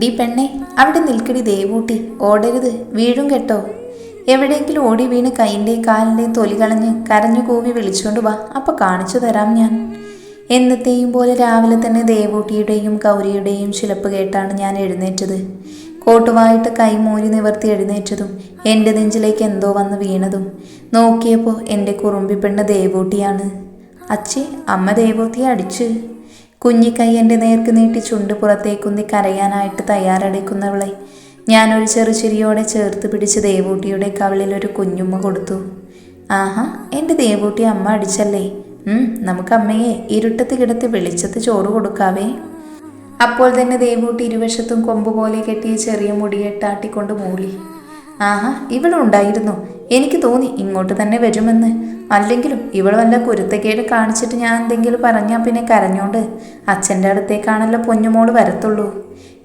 D പെണ്ണെ അവിടെ നിൽക്കടി ദേവൂട്ടി. ഓടരുത് വീഴും കേട്ടോ. എവിടെയെങ്കിലും ഓടി വീണ് കൈന്റെയും കാലിന്റെയും തൊലി കളഞ്ഞ് കരഞ്ഞു കൂവി വിളിച്ചുകൊണ്ട് വാ. അപ്പോൾ കാണിച്ചു തരാം ഞാൻ. എന്നത്തെയും പോലെ രാവിലെ തന്നെ ദേവൂട്ടിയുടെയും ഗൗരിയുടെയും ചിലപ്പ് കേട്ടാണ് ഞാൻ എഴുന്നേറ്റത്. കോട്ടുവായിട്ട് കൈമൂരി നിവർത്തി എഴുന്നേറ്റതും എന്റെ നെഞ്ചിലേക്ക് എന്തോ വന്ന് വീണതും നോക്കിയപ്പോൾ എന്റെ കുറുമ്പി പെണ്ണ് ദേവൂട്ടിയാണ്. അച്ഛ അമ്മ ദേവൂട്ടിയെ അടിച്ച്. കുഞ്ഞിക്കൈ എന്റെ നേർക്ക് നീട്ടി ചുണ്ട് പുറത്തേക്കുന്തി കരയാനായിട്ട് തയ്യാറെടുക്കുന്നവളെ. ഞാനൊരു ചെറുചിരിയോടെ ചേർത്ത് പിടിച്ച് ദേവൂട്ടിയുടെ കവിളിൽ ഒരു കുഞ്ഞുമ്മ കൊടുത്തു. ആഹാ എന്റെ ദേവൂട്ടി അമ്മ അടിച്ചല്ലേ? നമുക്ക് അമ്മയെ ഇരുട്ടത്ത് കിടത്തി വെളിച്ചത്ത് ചോറ് കൊടുക്കാവേ. അപ്പോൾ തന്നെ ദേവൂട്ടി ഇരുവശത്തും കൊമ്പ് പോലെ കെട്ടിയ ചെറിയ മുടിയെട്ടാട്ടിക്കൊണ്ട് മൂളി. ആഹാ ഇവളുണ്ടായിരുന്നു എനിക്ക് തോന്നി ഇങ്ങോട്ട് തന്നെ വരുമെന്ന്. അല്ലെങ്കിലും ഇവൾ വല്ല കുരുത്തക്കേട് കാണിച്ചിട്ട് ഞാൻ എന്തെങ്കിലും പറഞ്ഞാൽ പിന്നെ കരഞ്ഞോണ്ട് അച്ഛന്റെ അടുത്തേക്കാണല്ലോ പൊന്നുമോൾ വരത്തുള്ളൂ.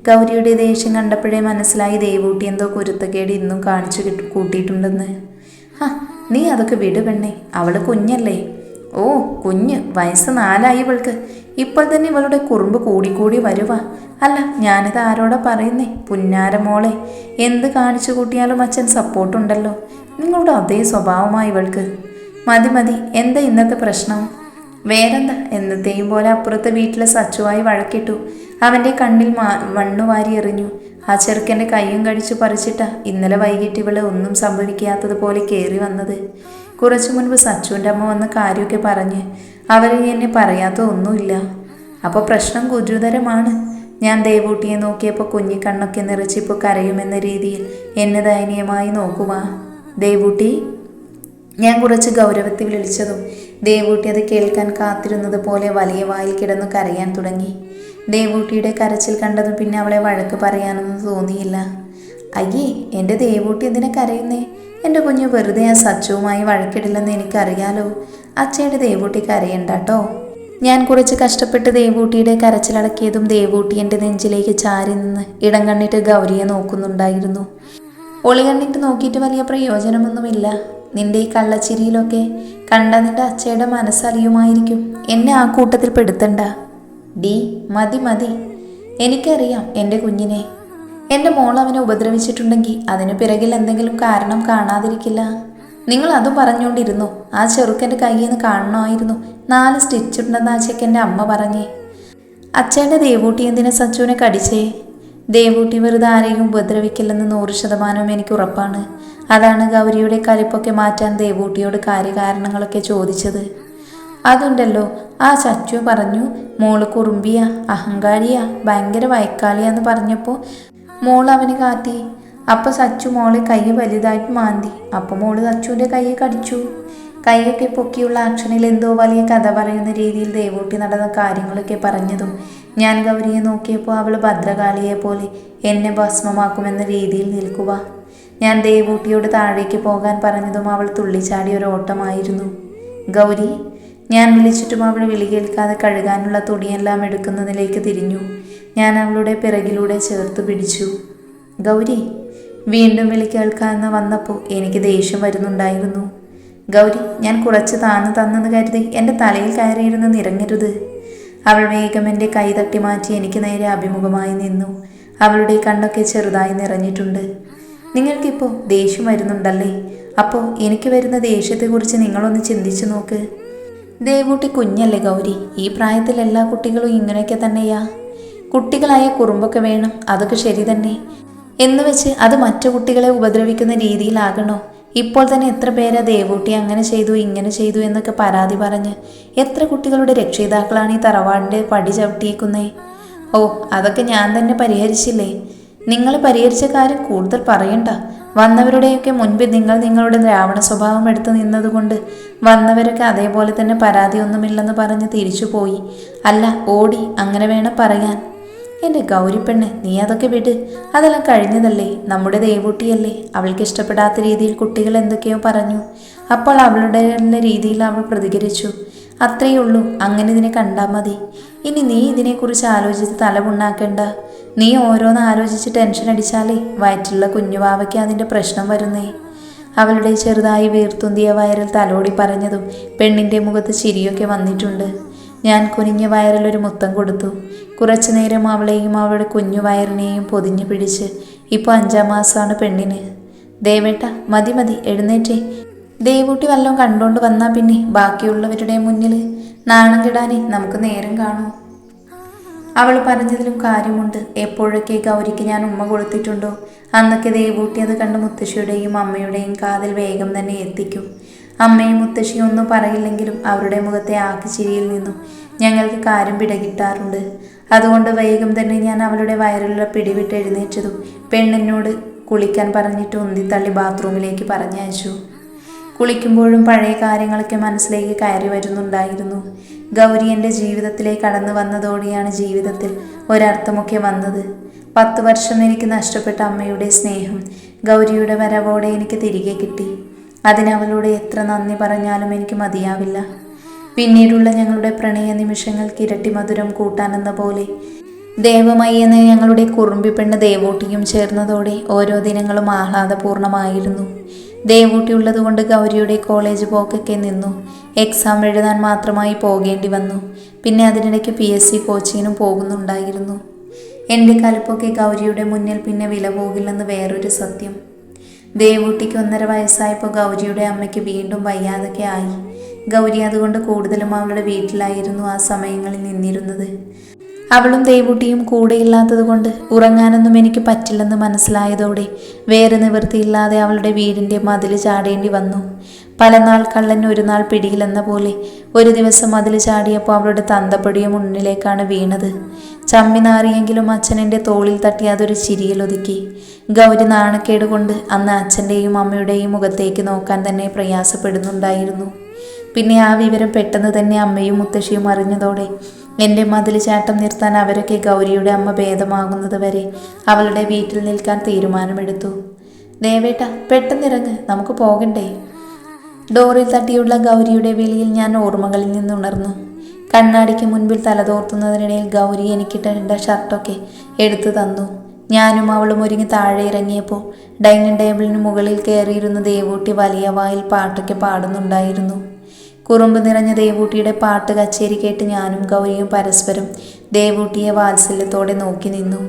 ഗൗരിയുടെ ദേഷ്യം കണ്ടപ്പോഴേ മനസ്സിലായി ദേവൂട്ടി എന്തോ കുരുത്തക്കേട് ഇന്നും കാണിച്ചു കിട്ടു കൂട്ടിയിട്ടുണ്ടെന്ന്. ആ നീ അതൊക്കെ വിട് പെണ്ണേ അവൾ കുഞ്ഞല്ലേ. ഓ കുഞ്ഞ് വയസ്സ് നാലായി ഇവൾക്ക്. ഇപ്പോൾ തന്നെ ഇവളുടെ കുറുമ്പ് കൂടിക്കൂടി വരുവാ. അല്ല ഞാനിത് ആരോടാ പറയുന്നേ? പുന്നാരമോളെ എന്ത് കാണിച്ചു കൂട്ടിയാലും അച്ഛൻ സപ്പോർട്ടുണ്ടല്ലോ നിങ്ങളുടെ അതേ സ്വഭാവമായി ഇവൾക്ക്. മതി മതി എന്താ ഇന്നത്തെ പ്രശ്നം? വേറെന്താ? എന്നത്തെയും പോലെ അപ്പുറത്തെ വീട്ടിലെ സച്ചുവായി വഴക്കിട്ടു. അവന്റെ കണ്ണിൽ മാ മണ്ണു വാരി എറിഞ്ഞു. ആ ചെറുക്കന്റെ കയ്യും കടിച്ചു പറിച്ചിട്ട ഇന്നലെ വൈകിട്ട് ഇവളെ ഒന്നും സംഭവിക്കാത്തതുപോലെ കയറി വന്നത്. കുറച്ചു മുൻപ് സച്ചുവിന്റെ അമ്മ വന്ന കാര്യമൊക്കെ പറഞ്ഞ് അവർ എന്നെ പറയാത്ത ഒന്നുമില്ല. അപ്പോൾ പ്രശ്നം ഗുരുതരമാണ്. ഞാൻ ദേവൂട്ടിയെ നോക്കിയപ്പോൾ കുഞ്ഞി കണ്ണൊക്കെ നിറച്ചിപ്പോൾ കരയുമെന്ന രീതിയിൽ എന്നെ ദയനീയമായി നോക്കുക ദേവൂട്ടി ഞാൻ കുറച്ച് ഗൗരവത്തിൽ വിളിച്ചതും ദേവൂട്ടി അത് കേൾക്കാൻ കാത്തിരുന്നത് പോലെ വലിയ വായിൽ കിടന്നു കരയാൻ തുടങ്ങി. ദേവൂട്ടിയുടെ കരച്ചിൽ കണ്ടതും പിന്നെ അവളെ വഴക്ക് പറയാനൊന്നും തോന്നിയില്ല. അയ്യേ എന്റെ ദേവൂട്ടി എന്തിനാ കരയുന്നേ? എന്റെ കുഞ്ഞ് വെറുതെ ആ സച്ചുവുമായി വഴക്കിടില്ലെന്ന് എനിക്കറിയാലോ. അച്ഛയുടെ ദേവൂട്ടി കരയണ്ടാട്ടോ ഞാൻ കുറച്ച് കഷ്ടപ്പെട്ട് ദേവൂട്ടിയുടെ കരച്ചിലടക്കിയതും ദേവൂട്ടി എന്റെ നെഞ്ചിലേക്ക് ചാരി നിന്ന് ഇടം കണ്ണിട്ട് ഗൗരിയെ നോക്കുന്നുണ്ടായിരുന്നു. ഒളി കണ്ണിട്ട് നോക്കിയിട്ട് വലിയ പ്രയോജനമൊന്നുമില്ല. നിന്റെ ഈ കള്ളച്ചിരിയിലൊക്കെ കണ്ട നിന്റെ അച്ഛയുടെ മനസ്സറിയുമായിരിക്കും എന്നെ ആ കൂട്ടത്തിൽ പെടുത്തണ്ട. ഡി മതി മതി. എനിക്കറിയാം എന്റെ കുഞ്ഞിനെ. എന്റെ മോൾ അവനെ ഉപദ്രവിച്ചിട്ടുണ്ടെങ്കിൽ അതിനു പിറകിൽ എന്തെങ്കിലും കാരണം കാണാതിരിക്കില്ല. നിങ്ങൾ അതും പറഞ്ഞുകൊണ്ടിരുന്നു. ആ ചെറുക്കന്റെ കയ്യിൽ നിന്ന് കാണണമായിരുന്നു. നാല് സ്റ്റിച്ചുണ്ടെന്ന് ആ അമ്മ പറഞ്ഞേ. അച്ഛന്റെ ദേവൂട്ടി എന്തിനാ സച്ചുവിനെ കടിച്ചേ? ദേവൂട്ടി വെറുതെ ആരെയും ഉപദ്രവിക്കില്ലെന്ന് നൂറ് ശതമാനവും എനിക്ക് ഉറപ്പാണ്. അതാണ് ഗൗരിയുടെ കലിപ്പൊക്കെ മാറ്റാൻ ദേവൂട്ടിയോട് കാര്യകാരണങ്ങളൊക്കെ ചോദിച്ചത്. അതുണ്ടല്ലോ ആ ചച്ചു പറഞ്ഞു മോൾ കുറുമ്പിയ അഹങ്കാരിയ ഭയങ്കര വയക്കാളിയാന്ന് പറഞ്ഞപ്പോൾ മോൾ അവന് കാത്തി അപ്പോൾ സച്ചു മോളെ കൈ വലുതായിട്ട് മാന്തി. അപ്പോൾ മോൾ സച്ചുവിന്റെ കൈ കടിച്ചു. കൈയൊക്കെ പൊക്കിയുള്ള ആക്ഷനിൽ എന്തോ വലിയ കഥ പറയുന്ന രീതിയിൽ ദേവൂട്ടി നടന്ന കാര്യങ്ങളൊക്കെ പറഞ്ഞതും ഞാൻ ഗൗരിയെ നോക്കിയപ്പോൾ അവൾ ഭദ്രകാളിയെ പോലെ എന്നെ ഭസ്മമാക്കുമെന്ന രീതിയിൽ നിൽക്കുക. ഞാൻ ദേവൂട്ടിയോട് താഴേക്ക് പോകാൻ പറഞ്ഞതും അവൾ തുള്ളിച്ചാടിയ ഒരു ഓട്ടമായിരുന്നു. ഗൗരി ഞാൻ വിളിച്ചിട്ടും അവൾ വിളി കേൾക്കാതെ കഴുകാനുള്ള തുണിയെല്ലാം എടുക്കുന്നതിലേക്ക് തിരിഞ്ഞു. ഞാൻ അവളുടെ പിറകിലൂടെ ചേർത്ത് പിടിച്ചു. ഗൗരി വീണ്ടും വിളി കേൾക്കാമെന്ന് വന്നപ്പോൾ എനിക്ക് ദേഷ്യം വരുന്നുണ്ടായിരുന്നു. ഗൗരി ഞാൻ കുറച്ച് താന്ന് തന്നെന്ന് കരുതി എന്റെ തലയിൽ കയറിയിരുന്ന് നിറങ്ങരുത് അവൾ വേഗം എന്റെ കൈ തട്ടി മാറ്റി എനിക്ക് നേരെ അഭിമുഖമായി നിന്നു. അവളുടെ കണ്ണൊക്കെ ചെറുതായി നിറഞ്ഞിട്ടുണ്ട്. നിങ്ങൾക്കിപ്പോൾ ദേഷ്യം വരുന്നുണ്ടല്ലേ? അപ്പോൾ എനിക്ക് വരുന്ന ദേഷ്യത്തെക്കുറിച്ച് നിങ്ങളൊന്ന് ചിന്തിച്ചു നോക്ക്. ദേവൂട്ടി കുഞ്ഞല്ലേ ഗൗരി? ഈ പ്രായത്തിൽ എല്ലാ കുട്ടികളും ഇങ്ങനെയൊക്കെ തന്നെയാ. കുട്ടികളായ കുറുമ്പൊക്കെ വേണം അതൊക്കെ ശരി തന്നെ. എന്ന് വെച്ച് അത് മറ്റു കുട്ടികളെ ഉപദ്രവിക്കുന്ന രീതിയിലാകണോ? ഇപ്പോൾ തന്നെ എത്ര പേരാ ദേവൂട്ടി അങ്ങനെ ചെയ്തു ഇങ്ങനെ ചെയ്തു എന്നൊക്കെ പരാതി പറഞ്ഞ് എത്ര കുട്ടികളുടെ രക്ഷിതാക്കളാണ് ഈ തറവാടിന്റെ പടി ചവിട്ടിയേക്കുന്നേ? ഓ അതൊക്കെ ഞാൻ തന്നെ പരിഹരിച്ചില്ലേ? നിങ്ങൾ പരിഹരിച്ച കാര്യം കൂടുതൽ പറയണ്ട. വന്നവരുടെയൊക്കെ മുൻപിൽ നിങ്ങൾ നിങ്ങളുടെ രാവണ സ്വഭാവം എടുത്തു നിന്നതുകൊണ്ട് വന്നവരൊക്കെ അതേപോലെ തന്നെ പരാതിയൊന്നുമില്ലെന്ന് പറഞ്ഞ് തിരിച്ചു പോയി അല്ല ഓടി അങ്ങനെ വേണം പറയാൻ. എന്റെ ഗൗരിപ്പെണ്ണ് നീ അതൊക്കെ വിട്. അതെല്ലാം കഴിഞ്ഞതല്ലേ? നമ്മുടെ ദേവൂട്ടിയല്ലേ? അവൾക്ക് ഇഷ്ടപ്പെടാത്ത രീതിയിൽ കുട്ടികൾ എന്തൊക്കെയോ പറഞ്ഞു. അപ്പോൾ അവളുടെ രീതിയിൽ അവൾ പ്രതികരിച്ചു. അത്രയേ ഉള്ളൂ അങ്ങനെ ഇതിനെ കണ്ടാൽ മതി. ഇനി നീ ഇതിനെക്കുറിച്ച് ആലോചിച്ച് തലപുണ്ണാക്കേണ്ട നീ ഓരോന്ന് ആലോചിച്ച് ടെൻഷൻ അടിച്ചാലേ വയറ്റിലുള്ള കുഞ്ഞുവാവയ്ക്ക് അതിന്റെ പ്രശ്നം വരുന്നേ. അവളുടെ ചെറുതായി വീർത്തുന്തിയ വയറിൽ തലോടി പറഞ്ഞതും പെണ്ണിന്റെ മുഖത്ത് ചിരിയൊക്കെ വന്നിട്ടുണ്ട്. ഞാൻ കുനിഞ്ഞ ഒരു മുത്തം കൊടുത്തു. കുറച്ചു നേരം അവളെയും അവളുടെ കുഞ്ഞു വയറിനെയും പൊതിഞ്ഞു പിടിച്ച് ഇപ്പോൾ അഞ്ചാം മാസമാണ് പെണ്ണിന്. ദേവേട്ട മതി മതി എഴുന്നേറ്റേ. ദേവൂട്ടി വല്ലതും കണ്ടുകൊണ്ട് വന്നാൽ പിന്നെ ബാക്കിയുള്ളവരുടെ മുന്നിൽ നാണം കിടാനേ നമുക്ക് നേരം കാണൂ. അവൾ പറഞ്ഞതിലും കാര്യമുണ്ട്. എപ്പോഴൊക്കെ ഗൗരിക്ക് ഞാൻ ഉമ്മ കൊടുത്തിട്ടുണ്ടോ? അന്നൊക്കെ ദേവൂട്ടി അത് കണ്ട് മുത്തശ്ശിയുടെയും അമ്മയുടെയും കാതിൽ വേഗം തന്നെ എത്തിക്കും. അമ്മയും മുത്തശ്ശിയും ഒന്നും പറയില്ലെങ്കിലും അവരുടെ മുഖത്തെ ആക്കിച്ചിരിയിൽ നിന്നും ഞങ്ങൾക്ക് കാര്യം പിടകിട്ടാറുണ്ട്. അതുകൊണ്ട് വേഗം തന്നെ ഞാൻ അവളുടെ വയറിലുള്ള പിടിവിട്ട് എഴുന്നേറ്റതും പെണ്ണിനോട് കുളിക്കാൻ പറഞ്ഞിട്ട് ഉന്തിത്തള്ളി ബാത്റൂമിലേക്ക് പറഞ്ഞയച്ചു. കുളിക്കുമ്പോഴും പഴയ കാര്യങ്ങളൊക്കെ മനസ്സിലേക്ക് കയറി വരുന്നുണ്ടായിരുന്നു. ഗൗരി എന്റെ ജീവിതത്തിലേക്ക് കടന്നു വന്നതോടെയാണ് ജീവിതത്തിൽ ഒരർത്ഥമൊക്കെ വന്നത്. പത്ത് വർഷം എനിക്ക് നഷ്ടപ്പെട്ട അമ്മയുടെ സ്നേഹം ഗൗരിയുടെ വരവോടെ എനിക്ക് തിരികെ കിട്ടി. അതിനവളോട് എത്ര നന്ദി പറഞ്ഞാലും എനിക്ക് മതിയാവില്ല. പിന്നീടുള്ള ഞങ്ങളുടെ പ്രണയ നിമിഷങ്ങൾ കിരട്ടി മധുരം കൂട്ടാനെന്ന പോലെ. ദേവമായി ഞങ്ങളുടെ കുറുമ്പി പെണ്ണ് ദേവൂട്ടിയും ചേർന്നതോടെ ഓരോ ദിനങ്ങളും ആഹ്ലാദപൂർണമായിരുന്നു. ദേവൂട്ടി ഉള്ളതുകൊണ്ട് ഗൗരിയുടെ കോളേജ് പോക്കൊക്കെ നിന്നു. എക്സാം എഴുതാൻ മാത്രമായി പോകേണ്ടി വന്നു. പിന്നെ അതിനിടയ്ക്ക് പി എസ് സി കോച്ചിങ്ങിനും പോകുന്നുണ്ടായിരുന്നു. എന്റെ കലിപ്പൊക്കെ ഗൗരിയുടെ മുന്നിൽ പിന്നെ വില പോകില്ലെന്ന് വേറൊരു സത്യം. ദേവൂട്ടിക്ക് ഒന്നര വയസ്സായപ്പോൾ ഗൗരിയുടെ അമ്മയ്ക്ക് വീണ്ടും വയ്യാതൊക്കെ ആയി. ഗൗരി അതുകൊണ്ട് കൂടുതലും അവളുടെ വീട്ടിലായിരുന്നു ആ സമയങ്ങളിൽ നിന്നിരുന്നത്. അവളും ദേവൂട്ടിയും കൂടെയില്ലാത്തതുകൊണ്ട് ഉറങ്ങാനൊന്നും എനിക്ക് പറ്റില്ലെന്ന് മനസ്സിലായതോടെ വേറെ നിവൃത്തിയില്ലാതെ അവളുടെ വീടിന്റെ മതിൽ ചാടേണ്ടി വന്നു. പല നാൾ കള്ളൻ ഒരു നാൾ പിടിയിലെന്ന പോലെ ഒരു ദിവസം മതിൽ ചാടിയപ്പോൾ അവളുടെ തന്തപ്പൊടിയും മുന്നിലേക്കാണ് വീണത്. ചമ്മി നാറിയെങ്കിലും അച്ഛൻ എന്റെ തോളിൽ തട്ടി അതൊരു ചിരിയിലൊതുക്കി ഗൗരി നാണക്കേട് കൊണ്ട് അന്ന് അച്ഛന്റെയും അമ്മയുടെയും മുഖത്തേക്ക് നോക്കാൻ തന്നെ പ്രയാസപ്പെടുന്നുണ്ടായിരുന്നു. പിന്നെ ആ വിവരം പെട്ടെന്ന് തന്നെ അമ്മയും മുത്തശ്ശിയും അറിഞ്ഞതോടെ എന്റെ മതിൽ ചാട്ടം നിർത്താൻ അവരൊക്കെ ഗൗരിയുടെ അമ്മ ഭേദമാകുന്നത് വരെ അവളുടെ വീട്ടിൽ നിൽക്കാൻ തീരുമാനമെടുത്തു. ദേവേട്ട പെട്ടെന്നിറങ്ങ് നമുക്ക് പോകണ്ടേ? ഡോറിൽ തട്ടിയുള്ള ഗൗരിയുടെ വിളിയിൽ ഞാൻ ഓർമ്മകളിൽ നിന്നുണർന്നു. കണ്ണാടിക്ക് മുൻപിൽ തലതോർത്തുന്നതിനിടയിൽ ഗൗരി എനിക്കിട്ടേണ്ട ഷർട്ടൊക്കെ എടുത്തു തന്നു. ഞാനും അവളും ഒരുങ്ങി താഴെ ഇറങ്ങിയപ്പോൾ ഡൈനിങ് ടേബിളിന് മുകളിൽ കയറിയിരുന്ന ദേവൂട്ടി വലിയ വായിൽ പാട്ടൊക്കെ പാടുന്നുണ്ടായിരുന്നു. കുറുമ്പ് നിറഞ്ഞ ദേവൂട്ടിയുടെ പാട്ട് കച്ചേരി കേട്ട് ഞാനും ഗൗരിയും പരസ്പരം ദേവൂട്ടിയെ വാത്സല്യത്തോടെ നോക്കി നിന്നു.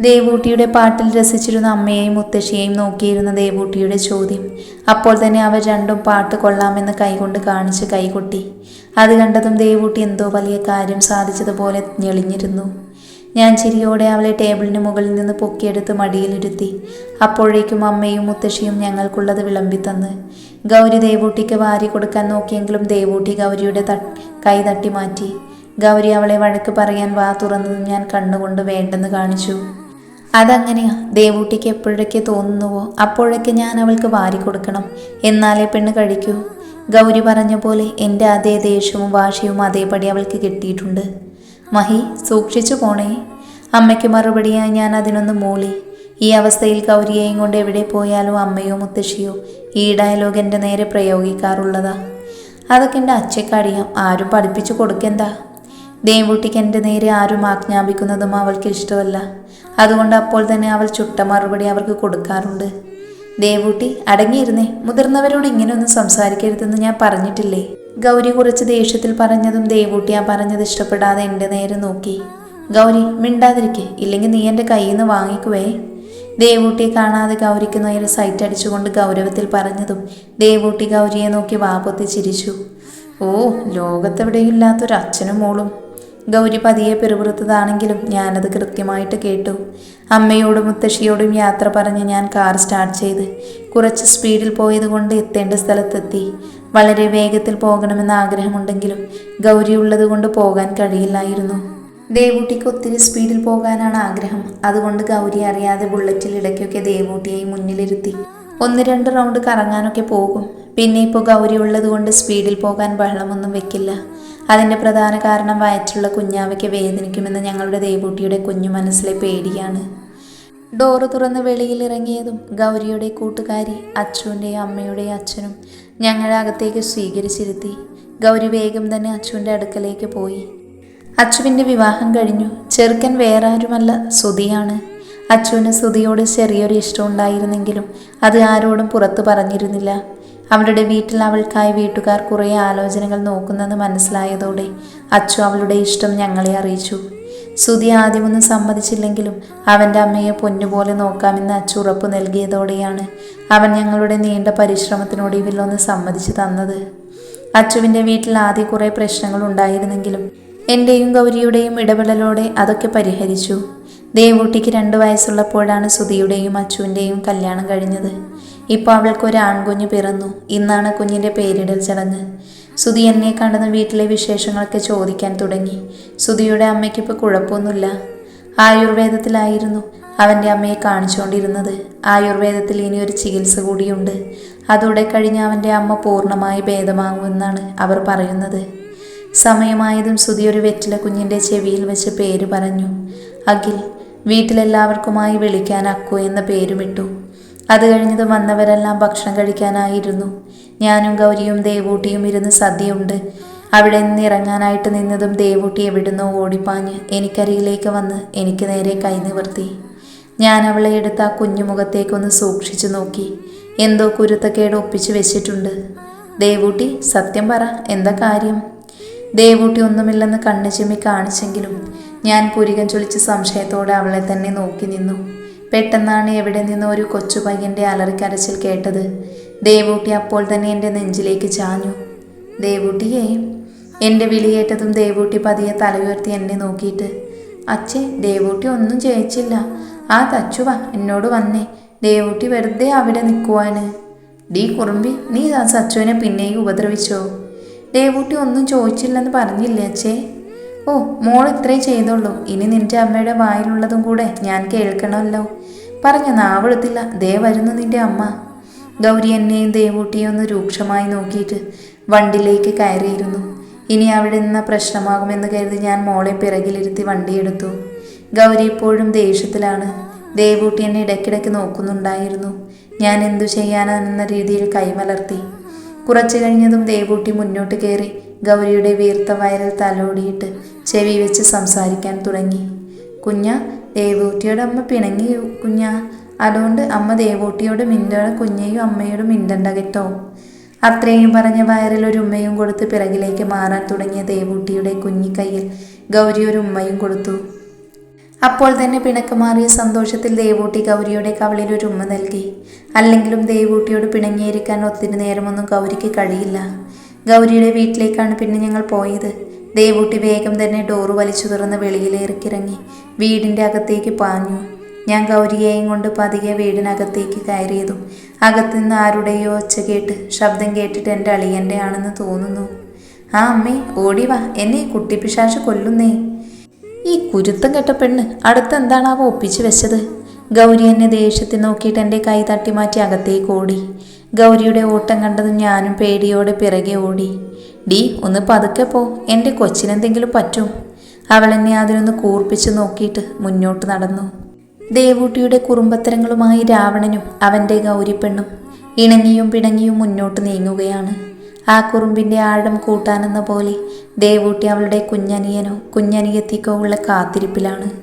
ദേവൂട്ടിയുടെ പാട്ടിൽ രസിച്ചിരുന്ന അമ്മയെയും മുത്തശ്ശിയെയും നോക്കിയിരുന്ന ദേവൂട്ടിയുടെ ചോദ്യം. അപ്പോൾ തന്നെ അവർ രണ്ടും പാട്ട് കൊള്ളാമെന്ന് കൈകൊണ്ട് കാണിച്ച് കൈകൊട്ടി. അത് കണ്ടതും ദേവൂട്ടി എന്തോ വലിയ കാര്യം സാധിച്ചതുപോലെ ഞെളിഞ്ഞിരുന്നു. ഞാൻ ചിരിയോടെ അവളെ ടേബിളിന് മുകളിൽ നിന്ന് പൊക്കിയെടുത്ത് മടിയിലിരുത്തി. അപ്പോഴേക്കും അമ്മയും മുത്തശ്ശിയും ഞങ്ങൾക്കുള്ളത് വിളമ്പി തന്ന്. ഗൗരി ദേവൂട്ടിക്ക് വാരി കൊടുക്കാൻ നോക്കിയെങ്കിലും ദേവൂട്ടി ഗൗരിയുടെ കൈ തട്ടി മാറ്റി. ഗൗരി അവളെ വഴക്ക് പറയാൻ വാ തുറന്നതും ഞാൻ കണ്ണുകൊണ്ട് വേണ്ടെന്ന് കാണിച്ചു. അതങ്ങനെയാ ദേവൂട്ടിക്ക് എപ്പോഴൊക്കെ തോന്നുന്നുവോ അപ്പോഴൊക്കെ ഞാൻ അവൾക്ക് വാരി കൊടുക്കണം. എന്നാലേ പെണ്ണ് കഴിക്കൂ. ഗൗരി പറഞ്ഞ പോലെ എന്റെ അതേ ദേഷ്യവും വാശിയും അതേപടി അവൾക്ക് കിട്ടിയിട്ടുണ്ട്. മഹി സൂക്ഷിച്ചു പോണേ. അമ്മയ്ക്ക് മറുപടിയായി ഞാൻ അതിനൊന്ന് മൂളി. ഈ അവസ്ഥയിൽ കൗരിയെയും കൊണ്ട് എവിടെ പോയാലോ അമ്മയോ മുത്തശ്ശിയോ ഈ ഡയലോഗ് എന്റെ നേരെ പ്രയോഗിക്കാറുള്ളതാ. അതൊക്കെ എന്റെ അച്ഛക്കറിയാം ആരും പഠിപ്പിച്ചു കൊടുക്കണ്ട. ദേവൂട്ടിക്ക് എന്റെ നേരെ ആരും ആജ്ഞാപിക്കുന്നതും അവൾക്ക് ഇഷ്ടമല്ല. അതുകൊണ്ട് അപ്പോൾ തന്നെ അവൾ ചുട്ട മറുപടി അവർക്ക് കൊടുക്കാറുണ്ട്. ദേവൂട്ടി അടങ്ങിയിരുന്നേ. മുതിർന്നവരോട് ഇങ്ങനെയൊന്നും സംസാരിക്കരുതെന്ന് ഞാൻ പറഞ്ഞിട്ടില്ലേ? ഗൗരി കുറച്ച് ദേഷ്യത്തിൽ പറഞ്ഞതും ദേവൂട്ടി ആ പറഞ്ഞത് ഇഷ്ടപ്പെടാതെ എന്റെ നേരെ നോക്കി. ഗൗരി മിണ്ടാതിരിക്കെ ഇല്ലെങ്കിൽ നീ എന്റെ കയ്യിൽ നിന്ന് വാങ്ങിക്കുവേ. ദേവൂട്ടിയെ കാണാതെ ഗൗരിക്ക് നേരെ സൈറ്റ് അടിച്ചുകൊണ്ട് ഗൗരവത്തിൽ പറഞ്ഞതും ദേവൂട്ടി ഗൗരിയെ നോക്കി വാപൊത്തി ചിരിച്ചു. ഓ ലോകത്തെവിടെയില്ലാത്തൊരു അച്ഛനും മോളും. ഗൗരി പതിയെ പെറുപുറത്തതാണെങ്കിലും ഞാനത് കൃത്യമായിട്ട് കേട്ടു. അമ്മയോടും മുത്തശ്ശിയോടും യാത്ര പറഞ്ഞ് ഞാൻ കാർ സ്റ്റാർട്ട് ചെയ്ത് കുറച്ച് സ്പീഡിൽ പോയതുകൊണ്ട് എത്തേണ്ട സ്ഥലത്തെത്തി. വളരെ വേഗത്തിൽ പോകണമെന്ന ആഗ്രഹമുണ്ടെങ്കിലും ഗൗരി ഉള്ളതുകൊണ്ട് പോകാൻ കഴിയില്ലായിരുന്നു. ദേവൂട്ടിക്ക് ഒത്തിരി സ്പീഡിൽ പോകാനാണ് ആഗ്രഹം. അതുകൊണ്ട് ഗൗരി അറിയാതെ ബുള്ളറ്റിൽ ഇടയ്ക്കൊക്കെ ദേവൂട്ടിയായി മുന്നിലിരുത്തി ഒന്ന് രണ്ട് റൗണ്ട് കറങ്ങാനൊക്കെ പോകും. പിന്നെ ഇപ്പോൾ ഗൗരി ഉള്ളതുകൊണ്ട് സ്പീഡിൽ പോകാൻ ബഹളമൊന്നും വെക്കില്ല. അതിന്റെ പ്രധാന കാരണം വയറ്റുള്ള കുഞ്ഞാവയ്ക്ക് വേദനിക്കുമെന്ന് ഞങ്ങളുടെ ദേവൂട്ടിയുടെ കുഞ്ഞു മനസ്സിലെ പേടിയാണ്. ഡോറ് തുറന്ന് വെളിയിലിറങ്ങിയതും ഗൗരിയുടെ കൂട്ടുകാരി അച്ചുവിന്റെയും അമ്മയുടെയും അച്ഛനും ഞങ്ങളെ അകത്തേക്ക് സ്വീകരിച്ചിരുത്തി. ഗൗരി വേഗം തന്നെ അച്ചുവിന്റെ അടുക്കലേക്ക് പോയി. അച്ചുവിന്റെ വിവാഹം കഴിഞ്ഞു. ചെറുക്കൻ വേറെ ആരുമല്ല സുതിയാണ് അച്ചുവിന് സുതിയോട് ചെറിയൊരു ഇഷ്ടം ഉണ്ടായിരുന്നെങ്കിലും അത് ആരോടും പുറത്തു പറഞ്ഞിരുന്നില്ല. അവളുടെ വീട്ടിൽ അവൾക്കായി വീട്ടുകാർ കുറേ ആലോചനകൾ നോക്കുന്നെന്ന് മനസ്സിലായതോടെ അച്ചു അവളുടെ ഇഷ്ടം ഞങ്ങളെ അറിയിച്ചു. സുധി ആദ്യമൊന്നും സമ്മതിച്ചില്ലെങ്കിലും അവന്റെ അമ്മയെ പൊന്നുപോലെ നോക്കാമെന്ന് അച്ചുറപ്പ് നൽകിയതോടെയാണ് അവൻ ഞങ്ങളുടെ നീണ്ട പരിശ്രമത്തിനൊടുവിൽ ഒന്ന് സമ്മതിച്ചു തന്നത്. അച്ചുവിന്റെ വീട്ടിൽ ആദ്യം കുറേ പ്രശ്നങ്ങൾ ഉണ്ടായിരുന്നെങ്കിലും എന്റെയും ഗൗരിയുടെയും ഇടപെടലോടെ അതൊക്കെ പരിഹരിച്ചു. ദേവൂട്ടിക്ക് രണ്ട് വയസ്സുള്ളപ്പോഴാണ് സുധിയുടെയും അച്ചുവിന്റെയും കല്യാണം കഴിഞ്ഞത്. ഇപ്പോൾ അവൾക്ക് ഒരു ആൺകുഞ്ഞ് പിറന്നു. ഇന്നാണ് കുഞ്ഞിന്റെ പേരിടൽ ചടങ്ങ്. സുധി എന്നെ കണ്ടെന്ന് വീട്ടിലെ വിശേഷങ്ങളൊക്കെ ചോദിക്കാൻ തുടങ്ങി. സുധിയുടെ അമ്മയ്ക്കിപ്പോൾ കുഴപ്പമൊന്നുമില്ല. ആയുർവേദത്തിലായിരുന്നു അവന്റെ അമ്മയെ കാണിച്ചുകൊണ്ടിരുന്നത്. ആയുർവേദത്തിൽ ഇനി ഒരു ചികിത്സ കൂടിയുണ്ട്. അതോടെ കഴിഞ്ഞ് അവന്റെ അമ്മ പൂർണമായി ഭേദമാകുമെന്നാണ് അവർ പറയുന്നത്. സമയമായതും സുധി ഒരു വെറ്റില കുഞ്ഞിന്റെ ചെവിയിൽ വെച്ച് പേര് പറഞ്ഞു. അഖിൽ വീട്ടിലെല്ലാവർക്കുമായി വിളിക്കാൻ അക്കു എന്ന പേരുമിട്ടു. അത് കഴിഞ്ഞത് വന്നവരെല്ലാം ഭക്ഷണം കഴിക്കാനായിരുന്നു. ഞാനും ഗൗരിയും ദേവൂട്ടിയും ഇരുന്ന് സദ്യയുണ്ട്. അവിടെ നിന്ന് ഇറങ്ങാനായിട്ട് നിന്നതും ദേവൂട്ടി എവിടുന്നോ ഓടിപ്പാഞ്ഞ് എനിക്കരിയിലേക്ക് വന്ന് എനിക്ക് നേരെ കൈ നിവർത്തി. ഞാൻ അവളെ എടുത്ത് ആ കുഞ്ഞുമുഖത്തേക്കൊന്ന് സൂക്ഷിച്ചു നോക്കി. എന്തോ കുരുത്തക്കേട് ഒപ്പിച്ചു വെച്ചിട്ടുണ്ട്. ദേവൂട്ടി സത്യം പറ എന്താ കാര്യം? ദേവൂട്ടി ഒന്നുമില്ലെന്ന് കണ്ണു ചിമ്മി കാണിച്ചെങ്കിലും ഞാൻ പുരികം ചൊലിച്ച് സംശയത്തോടെ അവളെ തന്നെ നോക്കി നിന്നു. പെട്ടെന്നാണ് എവിടെ നിന്നോ ഒരു കൊച്ചു പയ്യന്റെ അലറിക്കരച്ചിൽ കേട്ടത്. ദേവൂട്ടി അപ്പോൾ തന്നെ എന്റെ നെഞ്ചിലേക്ക് ചാഞ്ഞു. ദേവൂട്ടിയെ എന്റെ വിളിയേറ്റതും ദേവൂട്ടി പതിയെ തലയുയർത്തി എന്നെ നോക്കിയിട്ട് അച്ഛേ ദേവൂട്ടി ഒന്നും ജയിച്ചില്ല. ആ തച്ചുവ എന്നോട് വന്നേ ദേവൂട്ടി വെറുതെ അവിടെ നിൽക്കുവാന് ഡീ കുറുമ്പി നീ ആ സച്ചുവിനെ പിന്നെയും ഉപദ്രവിച്ചോ? ദേവൂട്ടി ഒന്നും ചോദിച്ചില്ലെന്ന് പറഞ്ഞില്ലേ അച്ഛേ? ഓ മോൾ ഇത്രേ ചെയ്തോളൂ ഇനി നിന്റെ അമ്മയുടെ വായിലുള്ളതും കൂടെ ഞാൻ കേൾക്കണമല്ലോ. പറഞ്ഞു നാവെടുത്തില്ല. ദേ വരുന്നു നിന്റെ അമ്മ. ഗൗരി എന്നെയും ദേവൂട്ടിയും ഒന്ന് രൂക്ഷമായി നോക്കിയിട്ട് വണ്ടിയിലേക്ക് കയറിയിരുന്നു. ഇനി അവിടെ നിന്ന് പ്രശ്നമാകുമെന്ന് കരുതി ഞാൻ മോളെ പിറകിലിരുത്തി വണ്ടിയെടുത്തു ഗൗരി ഇപ്പോഴും ദേഷ്യത്തിലാണ്. ദേവൂട്ടി എന്നെ ഇടയ്ക്കിടയ്ക്ക് നോക്കുന്നുണ്ടായിരുന്നു. ഞാൻ എന്തു ചെയ്യാനെന്ന രീതിയിൽ കൈമലർത്തി. കുറച്ചു കഴിഞ്ഞതും ദേവൂട്ടി മുന്നോട്ട് കയറി ഗൗരിയുടെ വീർത്ത വയറിൽ തലോടിയിട്ട് ചെവി വെച്ച് സംസാരിക്കാൻ തുടങ്ങി. കുഞ്ഞ ദേവൂട്ടിയുടെ അമ്മ പിണങ്ങി കുഞ്ഞ. അതുകൊണ്ട് അമ്മ ദേവൂട്ടിയോട് മിണ്ടോടെ കുഞ്ഞയും അമ്മയോട് മിണ്ടണ്ട കേട്ടോ അത്രയും പറഞ്ഞ വയറിൽ ഒരു ഉമ്മയും കൊടുത്ത് പിറകിലേക്ക് മാറാൻ തുടങ്ങിയ ദേവൂട്ടിയുടെ കുഞ്ഞിക്കൈയിൽ ഗൗരി ഒരു ഉമ്മയും കൊടുത്തു. അപ്പോൾ തന്നെ പിണക്ക് മാറിയ സന്തോഷത്തിൽ ദേവൂട്ടി ഗൗരിയുടെ കവളിൽ ഒരു ഉമ്മ നൽകി. അല്ലെങ്കിലും ദേവൂട്ടിയോട് പിണങ്ങിയിരിക്കാൻ ഒത്തിരി നേരമൊന്നും ഗൗരിക്ക് കഴിയില്ല. ഗൗരിയുടെ വീട്ടിലേക്കാണ് പിന്നെ ഞങ്ങൾ പോയത്. ദേവൂട്ടി വേഗം തന്നെ ഡോറ് വലിച്ചു തുറന്ന് വെളിയിലേറിക്കിറങ്ങി വീടിന്റെ അകത്തേക്ക് പാഞ്ഞു. ഞാൻ ഗൗരിയെയും കൊണ്ട് പതിയെ വീടിനകത്തേക്ക് കയറിയതും അകത്തുനിന്ന് ആരുടെയോ ഒച്ച കേട്ട് ശബ്ദം കേട്ടിട്ട് എന്റെ അളിയന്റെ ആണെന്ന് തോന്നുന്നു. ആ അമ്മേ ഓടി വാ. എന്നെ കുട്ടി കുട്ടിപ്പിശാശ് കൊല്ലുന്നേ. ഈ കുരുത്തം കെട്ട പെണ്ണ് അടുത്ത് എന്താണാവോ ഒപ്പിച്ചു വെച്ചത്? ഗൗരി എന്നെ ദേഷ്യത്തിൽ നോക്കിയിട്ട് എന്റെ കൈ തട്ടി മാറ്റി അകത്തേക്ക് ഓടി. ഗൗരിയുടെ ഓട്ടം കണ്ടതും ഞാനും പേടിയോടെ പിറകെ ഓടി. ഡി ഒന്ന് പതുക്കെ പോ. എന്റെ കൊച്ചിനെന്തെങ്കിലും പറ്റും? അവൾ എന്നെ അതിനൊന്ന് കൂർപ്പിച്ച് നോക്കിയിട്ട് മുന്നോട്ട് നടന്നു. ദേവൂട്ടിയുടെ കുറുമ്പത്തരങ്ങളുമായി രാവണനും അവന്റെ ഗൗരിപ്പെണ്ണും ഇണങ്ങിയും പിണങ്ങിയും മുന്നോട്ട് നീങ്ങുകയാണ്. ആ കുറുമ്പിന്റെ ആഴം കൂട്ടാനെന്ന പോലെ ദേവൂട്ടി അവളുടെ കുഞ്ഞനിയനോ കുഞ്ഞനിയത്തിക്കോ ഉള്ള കാത്തിരിപ്പിലാണ്.